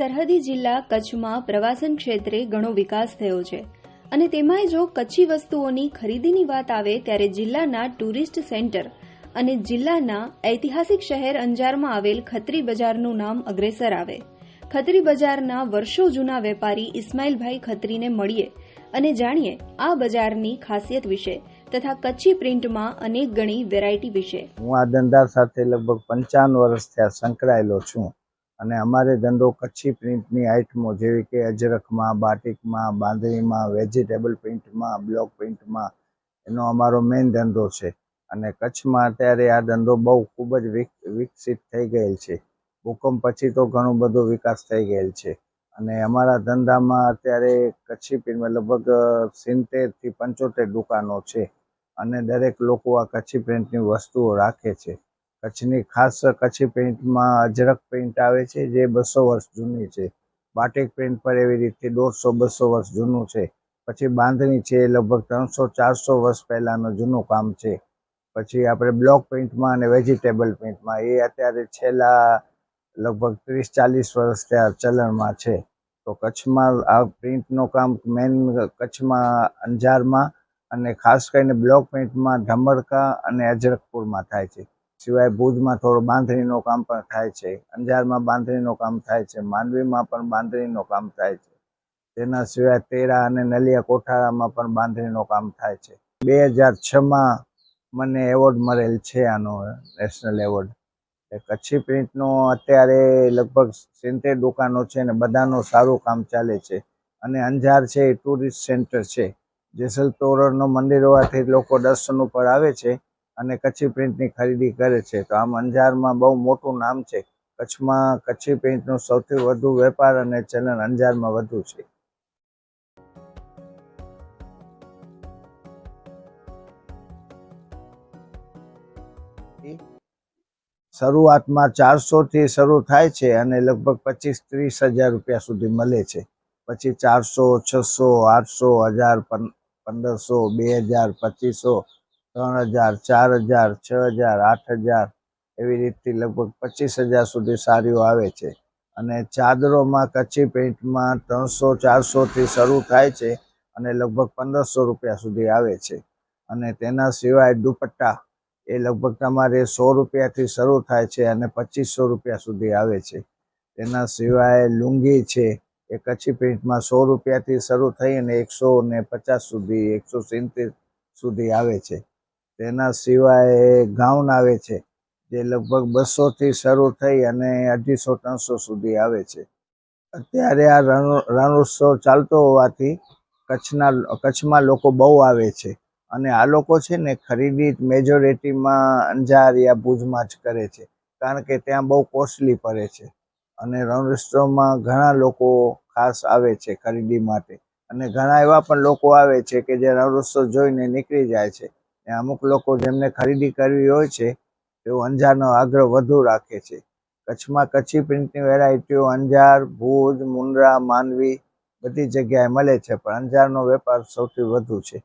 સરહદી જિલ્લા કચ્છમાં પ્રવાસન ક્ષેત્રે ઘણો વિકાસ થયો છે. અને તેમાંય જો કચ્છી વસ્તુઓની ખરીદીની વાત આવે ત્યારે જિલ્લાના ટુરિસ્ટ સેન્ટર અને જિલ્લાના ઐતિહાસિક શહેર અંજારમાં આવેલ ખત્રી બજારનું નામ અગ્રેસર આવે. ખત્રી બજારના વર્ષો જૂના વેપારી ઇસ્માઇલભાઈ ખત્રીને મળીએ અને જાણીએ આ બજારની ખાસિયત વિશે તથા કચ્છી પ્રિન્ટમાં અનેક ગણી વેરાયટી વિશે. હું આ ધંધા સાથે લગભગ પંચાવન વર્ષ થયા સંકળાયેલો છું. અને અમારે ધંધો કચ્છી પ્રિન્ટની આઇટમો જેવી કે અજરખમાં, બાટિકમાં, બાંધણીમાં વેજીટેબલ પ્રિન્ટમાં બ્લોક પ્રિન્ટમાં એનો અમારો મેઇન ધંધો છે. અને કચ્છમાં અત્યારે આ ધંધો બહુ ખૂબ જ વિક- વિકસિત થઈ ગયેલ છે. ભૂકંપ પછી તો ઘણો બધો વિકાસ થઈ ગયેલ છે. અને અમારા ધંધામાં અત્યારે કચ્છી પ્રિન્ટમાં લગભગ સિત્તેરથી પંચોતેર દુકાનો છે. અને દરેક લોકો આ કચ્છી પ્રિન્ટની વસ્તુઓ રાખે છે. કચ્છની ખાસ કચ્છી પ્રિન્ટમાં અજરક પ્રિન્ટ આવે છે, જે બસો વર્ષ જૂની છે. બાટિક પ્રિન્ટ પર એવી રીતે દોઢસો, બસો વર્ષ જૂનું છે. પછી બાંધણી છે એ લગભગ ત્રણસો, ચારસો વર્ષ પહેલાંનું જૂનું કામ છે. પછી આપણે બ્લોક પેઇન્ટમાં અને વેજીટેબલ પ્રિન્ટમાં એ અત્યારે છેલ્લા લગભગ ત્રીસ, ચાલીસ વર્ષ ત્યાં ચલણમાં છે. તો કચ્છમાં આ પ્રિન્ટનું કામ મેન કચ્છમાં, અંજારમાં અને ખાસ કરીને બ્લોક પેઇન્ટમાં ધમરકા અને અજરકપુરમાં થાય છે. સિવાય ભુજમાં થોડું બાંધણીનું કામ પણ થાય છે, અંજારમાં બાંધણીનું કામ થાય છે, માંડવીમાં પણ બાંધણીનું કામ થાય છે. તેના સિવાય તેરા અને નલિયા કોઠારામાં પણ બાંધણીનું કામ થાય છે. બે હજાર છમાં મને એવોર્ડ મળેલ છે આનો નેશનલ એવોર્ડ. કચ્છી પ્રિન્ટનો અત્યારે લગભગ સિત્તેર દુકાનો છે ને બધાનું સારું કામ ચાલે છે. અને અંજાર છે એ ટુરિસ્ટ સેન્ટર છે. જેસલ તોરણનું મંદિર હોવાથી લોકો દર્શન ઉપર આવે છે. અને કચ્છી પ્રિન્ટની ખરીદી કરે છે. તો આમ અંજારમાં બહુ મોટું નામ છે. કચ્છમાં કચ્છી પ્રિન્ટનું સૌથી વધુ વેપાર અને ચલણ અંજારમાં વધુ છે. શરૂઆતમાં ચારસોથી શરૂ થાય છે અને લગભગ પચીસ ત્રીસ હજાર રૂપિયા સુધી મળે છે. પછી ચારસો, છસો, આઠસો, હજાર પંદરસો, બે હજાર, પચીસો ત્રણ હજાર, ચાર હજાર, છ હજાર, આઠ હજાર એવી રીતથી લગભગ પચીસ હજાર સુધી સાડીઓ આવે છે. અને ચાદરોમાં, કચ્છી પેઇન્ટમાં ત્રણસો, ચારસોથી શરૂ થાય છે અને લગભગ પંદરસો રૂપિયા સુધી આવે છે. અને તેના સિવાય દુપટ્ટા એ લગભગ તમારે સો રૂપિયાથી શરૂ થાય છે અને પચીસો રૂપિયા સુધી આવે છે. તેના સિવાય લુંગી છે એ કચ્છી પ્રિન્ટમાં સો રૂપિયાથી શરૂ થઈ અને એકસો ને પચાસ સુધી, એકસો સિત્તેર સુધી આવે છે. તેના સિવાય ગાઉન આવે છે, જે લગભગ બસોથી શરૂ થઈ અને અઢીસો ત્રણસો સુધી આવે છે. અત્યારે આ રણ, રણોત્સવ ચાલતો હોવાથી કચ્છના, કચ્છમાં લોકો બહુ આવે છે અને આ લોકો છે ને ખરીદી મેજોરિટીમાં અંજાર યા ભુજમાં જ કરે છે, કારણ કે ત્યાં બહુ કોસ્ટલી પડે છે અને રણોત્સવમાં ઘણા લોકો ખાસ આવે છે ખરીદી માટે અને ઘણા એવા પણ લોકો આવે છે કે જે રણોત્સવ જોઈને નીકળી જાય છે. ને અમુક લોકો જેમને ખરીદી કરવી હોય છે, તેઓ અંજારનો આગ્રહ વધુ રાખે છે. કચ્છમાં કચ્છી પ્રિન્ટની વેરાયટીઓ અંજાર, ભુજ, મુન્દ્રા, માંડવી બધી જગ્યાએ મળે છે, પણ અંજારનો વેપાર સૌથી વધુ છે.